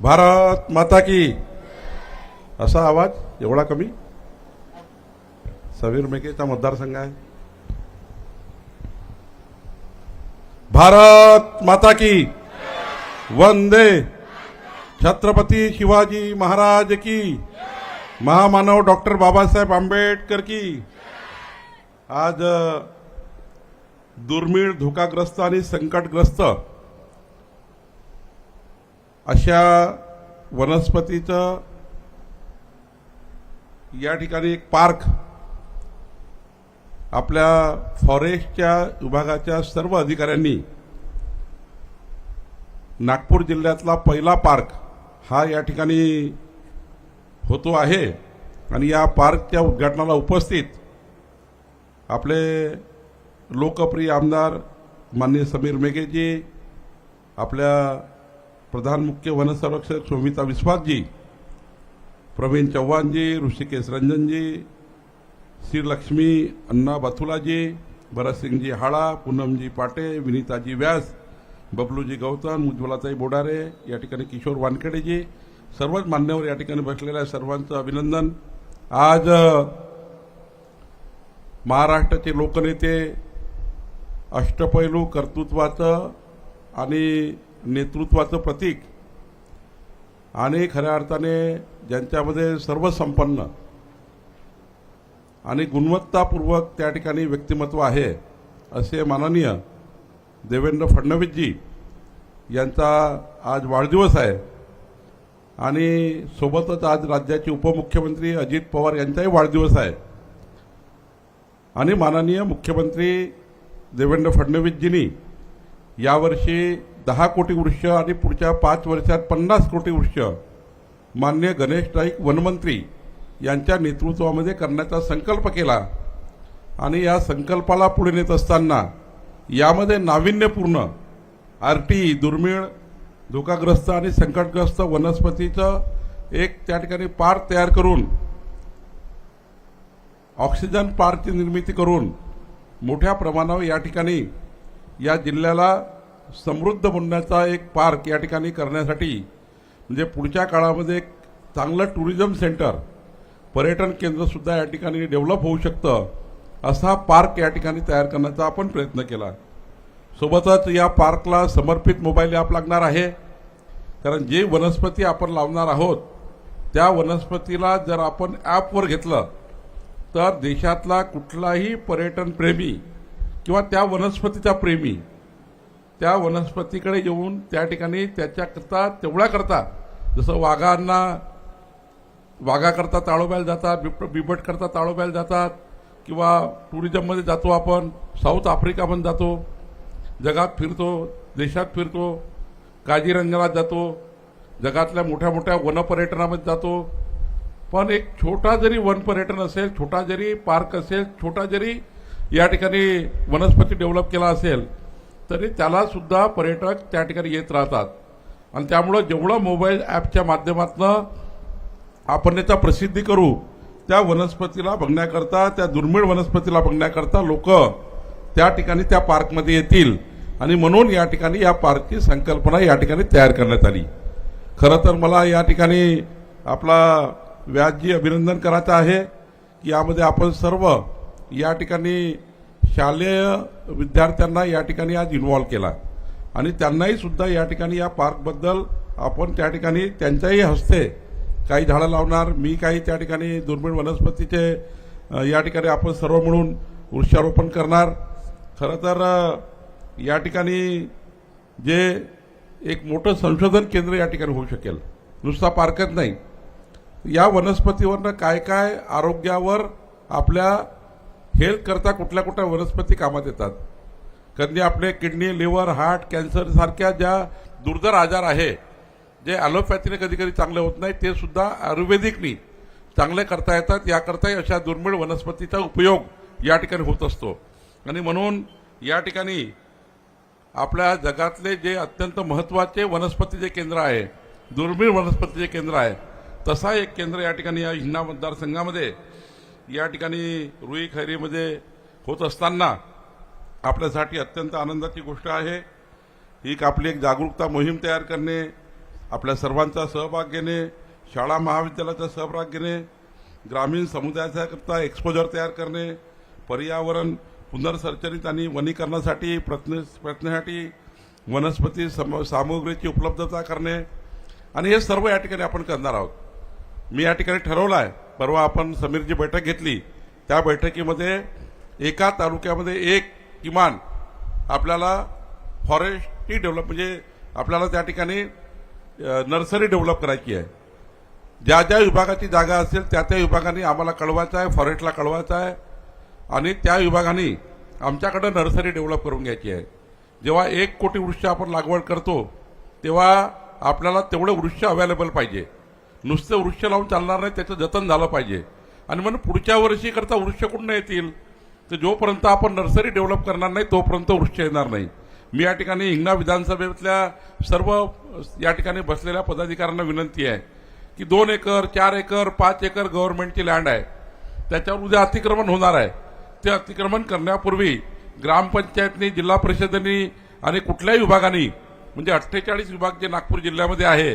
भारत माता की. असा आवाज एवढा कमी? समीर मेकेचा मतदारसंघ आहे. भारत माता की. वंदे. छत्रपती शिवाजी महाराज की. महामानव डॉक्टर बाबासाहेब आंबेडकर की. आज दुर्मिळ धोकाग्रस्त आणि संकटग्रस्त अशा वनस्पतीचं या ठिकाणी एक पार्क आपल्या फॉरेस्टच्या विभागाच्या सर्व अधिकाऱ्यांनी नागपूर जिल्ह्यातला पहिला पार्क हा या ठिकाणी होतो आहे. आणि या पार्कच्या उद्घाटनाला उपस्थित आपले लोकप्रिय आमदार माननीय समीर मेघेजी आपल्या प्रधान मुख्य वनसंरक्षक शोभिता विश्वासजी प्रवीण चव्हाणजी ऋषिकेश रंजनजी श्रीलक्ष्मी अण्णा बाथुलाजी भरतसिंगजी हाळा पूनमजी पाटे विनीताजी व्यास बबलूजी गौतम उज्ज्वलाताई बोडारे या ठिकाणी किशोर वानखेडेजी सर्वच मान्यवर या ठिकाणी बसलेल्या सर्वांचं अभिनंदन. आज महाराष्ट्राचे लोकनेते अष्टपैलू कर्तृत्वाचं आणि नेतृत्वाचं प्रतीक. आणि खऱ्या अर्थाने ज्यांच्यामध्ये सर्व संपन्न आणि गुणवत्तापूर्वक त्या ठिकाणी व्यक्तिमत्व आहे असे माननीय देवेंद्र फडणवीसजी यांचा आज वाढदिवस आहे. आणि सोबतच आज राज्याचे उपमुख्यमंत्री अजित पवार यांचाही वाढदिवस आहे. आणि माननीय मुख्यमंत्री देवेंद्र फडणवीसजींनी यावर्षी दहा कोटी वृक्ष आणि पुढच्या पाच वर्षात पन्नास कोटी वृक्ष. मान्य गणेश नाईक वनमंत्री यांच्या नेतृत्वामध्ये करण्याचा संकल्प केला. आणि या संकल्पाला पुढे नेत असताना यामध्ये नाविन्यपूर्ण आर टी दुर्मिळ धोकाग्रस्त आणि संकटग्रस्त वनस्पतीचं एक त्या ठिकाणी पार्क तयार करून ऑक्सिजन पार्कची निर्मिती करून मोठ्या प्रमाणावर या ठिकाणी या जिल्ह्याला समृद्ध बनण्याचा एक पार्क या ठिकाणी करण्यासाठी म्हणजे पुढच्या काळामध्ये एक चांगलं टुरिझम सेंटर पर्यटन केंद्रसुद्धा या ठिकाणी डेव्हलप होऊ शकतं असा पार्क या ठिकाणी तयार करण्याचा आपण प्रयत्न केला. सोबतच या पार्कला समर्पित मोबाईल ॲप लागणार आहे. कारण जे वनस्पती आपण लावणार आहोत त्या वनस्पतीला जर आपण ॲपवर घेतलं तर देशातला कुठलाही पर्यटन प्रेमी किंवा त्या वनस्पतीचा प्रेमी त्या वनस्पतीकडे येऊन त्या ठिकाणी त्याच्याकरता तेवढ्याकरता करता. जसं वाघांना वाघाकरता ताळोब्याला जातात बिब बिबटकरता ताळोब्याला जातात किंवा टुरिझममध्ये जातो आपण साऊथ आफ्रिका पण जातो जगात फिरतो देशात फिरतो काजीरंगाला जातो जगातल्या मोठ्या मोठ्या वनपर्यटनामध्ये जातो. पण एक छोटा जरी वनपर्यटन असेल छोटा जरी पार्क असेल छोटा जरी या ठिकाणी वनस्पती डेव्हलप केला असेल तरी त्याला सुद्धा पर्यटक त्या ठिकाणी येत राहतात. आणि त्यामुळं जेवढं मोबाईल ॲपच्या माध्यमातून आपण याचा प्रसिद्धी करू त्या वनस्पतीला बघण्याकरता त्या दुर्मिळ वनस्पतीला बघण्याकरता लोक त्या ठिकाणी त्या पार्कमध्ये येतील. आणि म्हणून या ठिकाणी या पार्कची संकल्पना या ठिकाणी तयार करण्यात आली. खरं तर मला या ठिकाणी आपला व्याजजी अभिनंदन करायचं आहे की यामध्ये आपण सर्व या ठिकाणी शालेय विद्यार्थ्यांना या ठिकाणी आज इन्व्हॉल्व केला. आणि त्यांनाही सुद्धा या ठिकाणी या पार्कबद्दल आपण त्या ठिकाणी त्यांच्याही हस्ते काही झाडं लावणार मी काही त्या ठिकाणी दुर्मिळ वनस्पतीचे या ठिकाणी आपण सर्व मिळून वृक्षारोपण करणार. खरं तर या ठिकाणी जे एक मोठं संशोधन केंद्र या ठिकाणी होऊ शकेल नुसता पार्कच नाही. या वनस्पतीवरनं काय काय आरोग्यावर आपल्या हेल्थ करता कुठल्या कुठल्या वनस्पती कामात येतात. कधी आपले किडनी लिव्हर हार्ट कॅन्सर सारख्या ज्या दुर्धर आजार आहे जे ॲलोपॅथीने कधी कधी चांगले होत नाही ते सुद्धा आयुर्वेदिकनी चांगले करता येतात. याकरताही अशा दुर्मिळ वनस्पतीचा उपयोग या ठिकाणी होत असतो. आणि म्हणून या ठिकाणी आपल्या जगातले जे अत्यंत महत्त्वाचे वनस्पतीचे केंद्र आहे दुर्मिळ वनस्पतीचे केंद्र आहे तसा एक केंद्र या ठिकाणी या हिंगणा मतदारसंघामध्ये या ठिकाणी रुई खैरीमध्ये होत असताना आपल्यासाठी अत्यंत आनंदाची गोष्ट आहे. ही एक आपली एक जागरूकता मोहीम तयार करणे आपल्या सर्वांचा सहभाग घेणे शाळा महाविद्यालयाचा सहभाग घेणे ग्रामीण समुदायाच्याकरता एक्सपोजर तयार करणे पर्यावरण पुनर्संचलित आणि वनीकरणासाठी प्रयत्न प्रयत्नासाठी वनस्पती सम सामुग्रीची उपलब्धता करणे. आणि हे सर्व या ठिकाणी आपण करणार आहोत. मी या ठिकाणी ठरवलं आहे परवा आपण समीरची बैठक घेतली. त्या बैठकीमध्ये एका तालुक्यामध्ये एक किमान आपल्याला फॉरेस्टी डेव्हलप म्हणजे आपल्याला त्या ठिकाणी नर्सरी डेव्हलप करायची आहे. ज्या ज्या विभागाची जागा असेल त्या त्या विभागाने आम्हाला कळवायचं आहे फॉरेस्टला कळवायचं आहे आणि त्या विभागाने आमच्याकडं नर्सरी डेव्हलप करून घ्यायची आहे. जेव्हा एक कोटी वृक्ष आपण लागवड करतो तेव्हा आपल्याला तेवढं वृक्ष अवेलेबल पाहिजे. नुसतं वृक्ष लावून चालणार नाही त्याचं जतन झालं पाहिजे. आणि म्हणून पुढच्या वर्षीकरता वृक्ष कुठून येतील? तर जोपर्यंत आपण नर्सरी डेव्हलप करणार नाही तोपर्यंत वृक्ष येणार नाही. मी या ठिकाणी हिंगणा विधानसभेतल्या सर्व या ठिकाणी बसलेल्या पदाधिकाऱ्यांना विनंती आहे की दोन एकर चार एकर पाच एकर गव्हर्नमेंटची लँड आहे. त्याच्यावर उद्या अतिक्रमण होणार आहे. ते अतिक्रमण करण्यापूर्वी ग्रामपंचायतनी जिल्हा परिषदेनी आणि कुठल्याही विभागाने म्हणजे अठ्ठेचाळीस विभाग जे नागपूर जिल्ह्यामध्ये आहे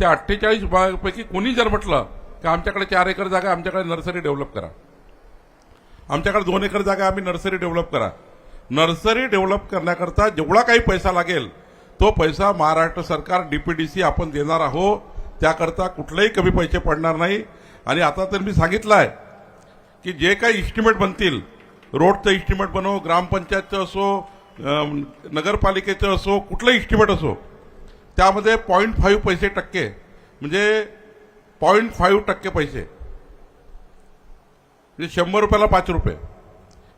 त्या अठ्ठेचाळीस भागापैकी कोणी जर म्हटलं की आमच्याकडे चार एकर जागा आमच्याकडे नर्सरी डेव्हलप करा. आमच्याकडे दोन एकर जागा आहे, आम्ही नर्सरी डेव्हलप करा. नर्सरी डेव्हलप करण्याकरता जेवढा काही पैसा लागेल तो पैसा महाराष्ट्र सरकार डीपीडीसी आपण देणार आहोत. त्याकरता कुठलेही कमी पैसे पडणार नाही. आणि आता तर मी सांगितलं आहे की जे काही इस्टिमेट बनतील रोडचं इस्टिमेट बनव ग्रामपंचायतचं असो नगरपालिकेचं असो कुठलं इस्टिमेट असो त्यामध्ये पॉईंट फाईव्ह पैसे टक्के. म्हणजे पॉईंट फाईव्ह टक्के पैसे. म्हणजे शंभर रुपयाला पाच रुपये.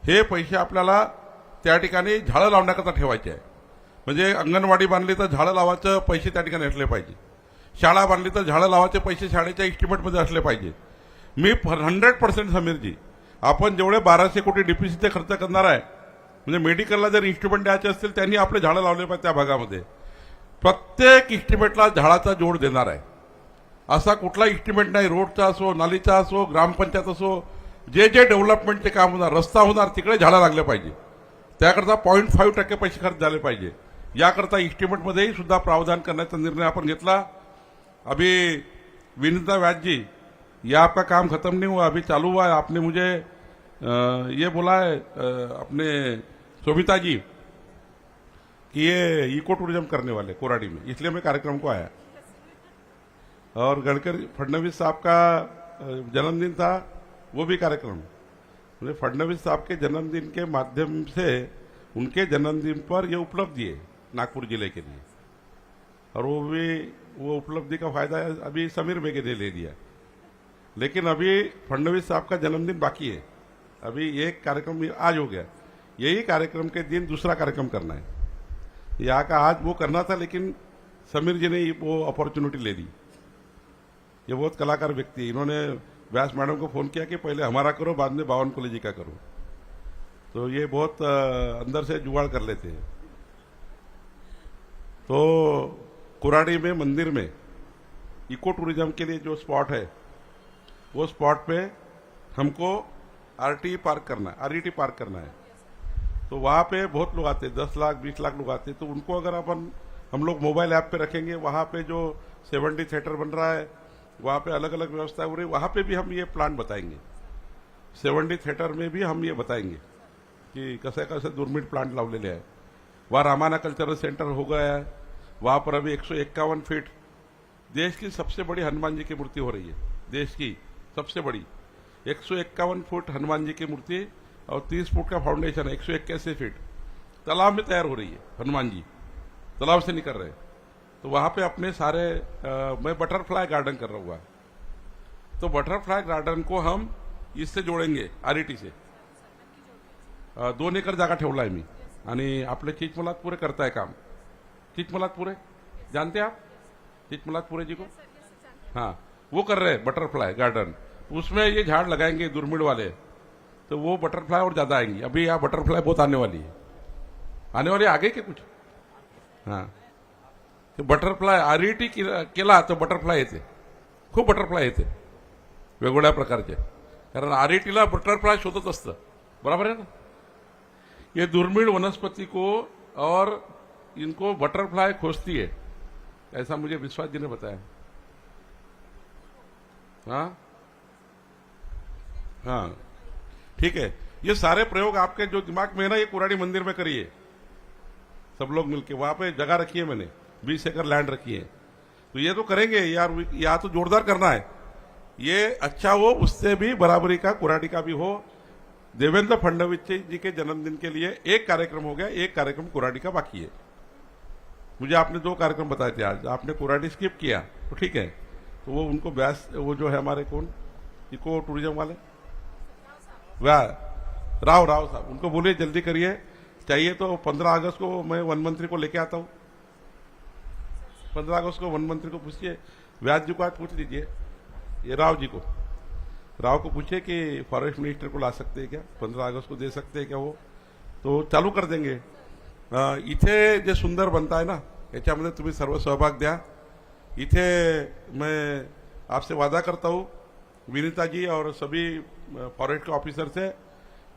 हे पैसे आपल्याला त्या ठिकाणी झाडं लावण्याकरता ठेवायचे आहे. म्हणजे अंगणवाडी बांधली तर झाडं लावायचं पैसे त्या ठिकाणी असले पाहिजे. शाळा बांधली तर झाडं लावायचे पैसे शाळेच्या इस्टिमेटमध्ये असले पाहिजे. मी हंड्रेड पर्सेंट समीरजी आपण जेवढे बाराशे कोटी डीपीसीचे खर्च करणार आहे म्हणजे मेडिकलला जर इन्स्ट्रुमेंट द्यायचे असतील त्यांनी आपले झाडं लावले पाहिजे त्या भागामध्ये. प्रत्येक इस्टिमेटला झाडाचा जोड देणार आहे. असा कुठला इस्टिमेट नाही रोडचा असो नालीचा असो ग्रामपंचायत असो जे जे डेव्हलपमेंटचे काम होणार रस्ता होणार तिकडे झाडं लागले पाहिजे. त्याकरता पॉईंट फाईव्ह टक्के पैसे खर्च झाले पाहिजे. याकरता इस्टिमेटमध्येही सुद्धा प्रावधान करण्याचा निर्णय आपण घेतला. अभी विनीता व्यास जी ये आपका काम खत्म नहीं हुआ अभी चालू हुआ है आपने मुझे ये बोला है अ, अपने शोभिता जी ये इको टूरिज़्म करने वाले कोराडी में, इसलिए मैं कार्यक्रम को आया। और गडकरी, फडणवीस साहब का जन्मदिन था, वो भी कार्यक्रम। मतलब फडणवीस साहब के जन्मदिन के माध्यम से उनके जन्मदिन पर ये उपलब्धि है, नागपुर ज़िले के लिए। और वो भी, वो उपलब्धि का फ़ायदा अभी समीर बेगे ने ले लिया। लेकिन अभी फडणवीस साहब का जन्मदिन बाकी है। अभी एक कार्यक्रम आज हो गया। यही कार्यक्रम के दिन दूसरा कार्यक्रम करना है। यहाँ का आज वो करना था, लेकिन समीर जी ने वो अपॉर्चुनिटी ले ली ये बहुत कलाकार व्यक्ति है। इन्होंने व्यास मैडम को फ़ोन किया कि पहले हमारा करो, बाद में बावन कॉलेजी का करो। तो ये बहुत अंदर से जुगाड़ कर लेते हैं। तो कुराड़ी में, मंदिर में इको टूरिज़्म के लिए जो स्पॉट है, वो स्पॉट पे हमको आरटी पार्क करना है आरईटी पार्क करना है। तो वहाँ पे बहुत लोग आते हैं, दस लाख, बीस लाख लोग आते हैं। तो उनको अगर अपन, हम लोग मोबाइल ऐप पे रखेंगे, वहाँ पे जो सेवेंटी थिएटर बन रहा है, वहाँ पे अलग अलग व्यवस्था हो रही है, वहाँ पे भी हम ये प्लान बताएँगे। सेवंटी थिएटर में भी हम ये बताएँगे की कसे कसे दुर्मिळ प्लांट लावलेले आहे। वहाँ रामाना कल्चरल सेंटर हो गया है, वहाँ पर अभी एक सौ इक्यावन फीट, देश की सबसे बड़ी हनुमान जी की मूर्ति हो रही है, देश की सबसे बड़ी। एक सौ इक्यावन फुट हनुमान जी की मूर्ति और तीस फुट का फाउंडेशन है एक सौ इक्यासी फीट तालाब में तैयार हो रही है हनुमान जी। तालाब से निकल रहे हैं। तो वहाँ पे अपने सारे अ, मैं बटरफ्लाई गार्डन कर रहा हुआ तो बटरफ्लाई गार्डन को हम इससे जोडेंगे आरईटी से। दोन एकर जागा ठेवला आहे मी। आणि आपले चिचमलातपुरे करताय काम। चिचमलातपुरे जानते आप? चिचमलातपुरे जी को? हाँ वो कर रहे हैं बटरफ्लाई गार्डन उसमें ये झाड़ लगाएँगे दुर्मिळ वाले। तो वो बटरफ्लाई और ज़्यादा आएँगी। अभी यहाँ बटरफ्लाई बहुत आने वाली है। आने वाली आगे के कुछ? हाँ। ते बटरफ्लाय आरईटी केला तर बटरफ्लाय येते खूप बटरफ्लाय येते वेगवेगळ्या प्रकारचे। कारण आरईटीला बटरफ्लाय शोधत असतं। बराबर है ना? ये दुर्मिळ वनस्पति को और इनको बटरफ्लाई खोजती है। ऐसा मुझे विश्वास जी ने बताया। हाँ? हाँ। ठीक है? ये सारे प्रयोग आपके जो दिमाग में है ना, ये कुराड़ी मंदिर में करिए। सब लोग मिलके वहाँ पे जगह रखी है मैंने, बीस एकड़ लैंड रखी है। तो ये तो करेंगे, यार यहाँ तो जोरदार करना है। ये अच्छा हो, उससे भी बराबरी का कुराड़ी का भी हो। देवेंद्र फडणवीस जी के जन्मदिन के लिए एक कार्यक्रम हो गया, एक कार्यक्रम कुराड़ी का बाकी है। मुझे आपने दो कार्यक्रम बताए थे आज, आपने कुराड़ी स्किप किया तो ठीक है। तो वो उनको व्यास वो जो है हमारे कौन? इको टूरिज़्म वाले? राव राव साहब, उनको बोलिए, जल्दी करिए। चाहिए तो पंद्रह अगस्त को मैं वन मंत्री को लेके आता हूँ। पंद्रह अगस्त को वन मंत्री को पूछिए, व्यास जी को आज पूछ लीजिए, ये राव जी को। राव को पूछिए कि फॉरेस्ट मिनिस्टर को ला सकते हैं क्या? पंद्रह अगस्त को दे सकते हैं क्या वो? तो चालू कर देंगे। इथे जे सुंदर बनता आहे ना याच्यामध्ये तुम्ही सर्व सहभाग द्या। इथे मैं आपसे वादा करता हूँ विनीता जी और सभी फॉरेस्ट के ऑफिसर से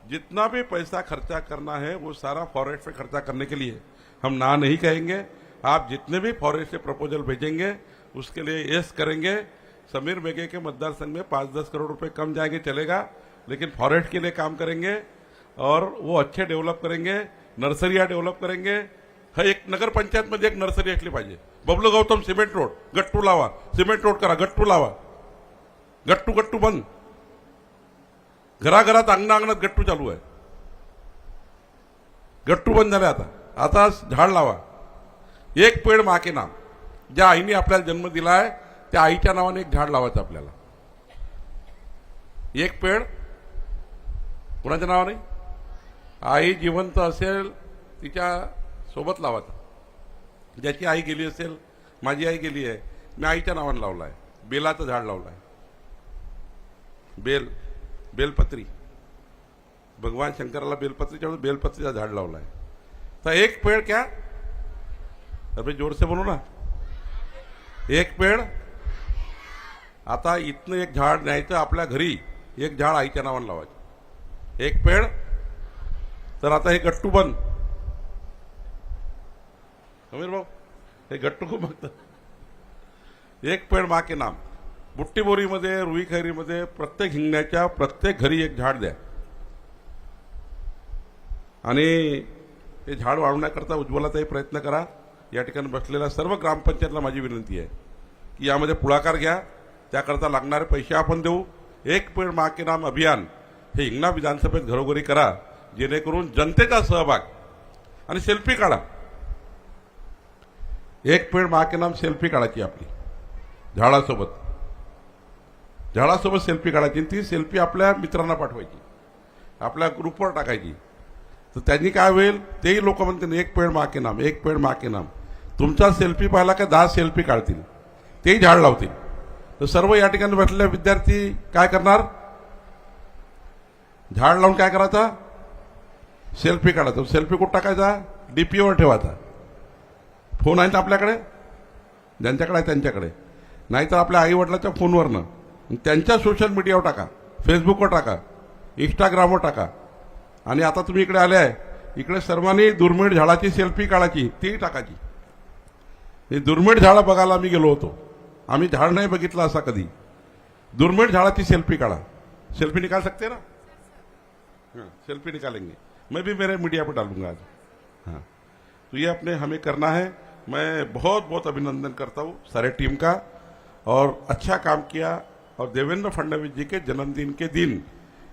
जितना भी पैसा खर्चा करना है, वो सारा फॉरेस्ट पे खर्चा करने के लिए। हम ना नहीं कहेंगे। आप जितने भी फॉरेस्ट से प्रपोजल भेजेंगे, उसके लिए यस करेंगे। समीर मेघे के मतदार संघ में पाँच दस करोड़ रुपए कम जाएँगे, चलेगा। लेकिन फॉरेस्ट के लिए काम करेंगे और वो अच्छे डेव्हलप करेंगे, नर्सरिया डेव्हलप करेंगे। हर एक नगर पंचायत मध्ये एक नर्सरी असली पाहिजे बबलू गौतम सिमेंट रोड, गट्टू लावा। सिमेंट रोड करा, गट्टू लावा। गट्टू गट्टू बंद. घराघरात अंगणा अंगणात गट्टू चालू आहे. गट्टू बंद झाले आता. आता झाड लावा. एक पेड माके नाम. ज्या आईने आपल्याला जन्म दिला आहे त्या आईच्या नावाने एक झाड लावायचं आपल्याला. एक पेड. कुणाच्या नावाने? आई जिवंत असेल तिच्या सोबत लावायचा. ज्याची आई गेली असेल माझी आई गेली आहे मी आईच्या नावाने लावलं आहे बेलाचं झाड लावलं आहे बेल बेलपत्री. भगवान शंकराला बेलपत्रीच्या वेळेस बेलपत्रीचा झाड लावला आहे तर एक पेड़ क्या? अरे जोर से बोलो ना. एक पेड़ आता इथनं एक झाड न्यायचं आपल्या घरी. एक झाड आईच्या नावानं लावायचं. एक पेड़ तर आता हे गट्टू बन समीर भाऊ हे गट्टू खूप बघतात. एक पेड़ मा के नाम. बुट्टीबोरीमध्ये रुई खैरीमध्ये प्रत्येक हिंगण्याच्या प्रत्येक घरी एक झाड द्या. आणि हे झाड वाढवण्याकरता उज्ज्वलाचाही प्रयत्न करा. या ठिकाणी बसलेल्या सर्व ग्रामपंचायतला माझी विनंती आहे की यामध्ये पुढाकार घ्या. त्याकरता लागणारे पैसे आपण देऊ. एक पेड मा के नाम अभियान हे हिंगणा विधानसभेत घरोघरी करा. जेणेकरून जनतेचा सहभाग आणि सेल्फी काढा. एक पेड मा के नाम सेल्फी काढायची आपली. झाडासोबत. झाडासोबत सेल्फी काढायची ती सेल्फी आपल्या मित्रांना पाठवायची. आपल्या ग्रुपवर टाकायची. तर त्यांनी काय होईल? तेही लोक म्हणतील एक पेड माके नाम एक पेड माके नाम. तुमचा सेल्फी पाहिला का दहा सेल्फी काढतील. तेही झाड लावतील. तर सर्व या ठिकाणी बसलेले विद्यार्थी काय करणार? झाड लावून काय करायचा? सेल्फी काढायचा. सेल्फी कुठं टाकायचा? डीपीवर ठेवायचा. फोन आहे ना आपल्याकडे? ज्यांच्याकडे आहे त्यांच्याकडे. नाहीतर आपल्या आई वडिलाच्या फोनवरनं. त्यांच्या सोशल मीडियावर टाका. फेसबुकवर टाका. इंस्टाग्रामवर टाका. आणि आता तुम्ही इकडे आले आहे. इकडे सर्वांनी दुर्मिळ झाडाची सेल्फी काढायची ती टाकायची. हे दुर्मिळ झाडं बघायला आम्ही गेलो होतो. आम्ही झाड नाही बघितलं असा कधी. दुर्मिळ झाडाची सेल्फी काढा. सेल्फी निकाल सकते ना? हाँ सेल्फी निकालेंगे. मैं भी मेरे मीडिया पर डालूंगा आज. हाँ. तो ये अपने हमें करना है. मैं बहुत बहुत अभिनंदन करता हूँ सारे टीम का और अच्छा काम किया. और देवेंद्र फडणवीस जी के जन्मदिन के दिन,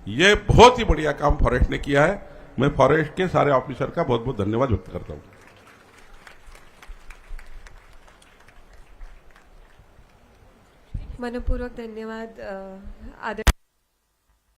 ये बहुत ही बढ़िया काम फॉरेस्ट ने किया है। मैं फॉरेस्ट के सारे ऑफिसर का बहुत बहुत धन्यवाद व्यक्त करता हूँ। मनपूर्वक धन्यवाद आदरणीय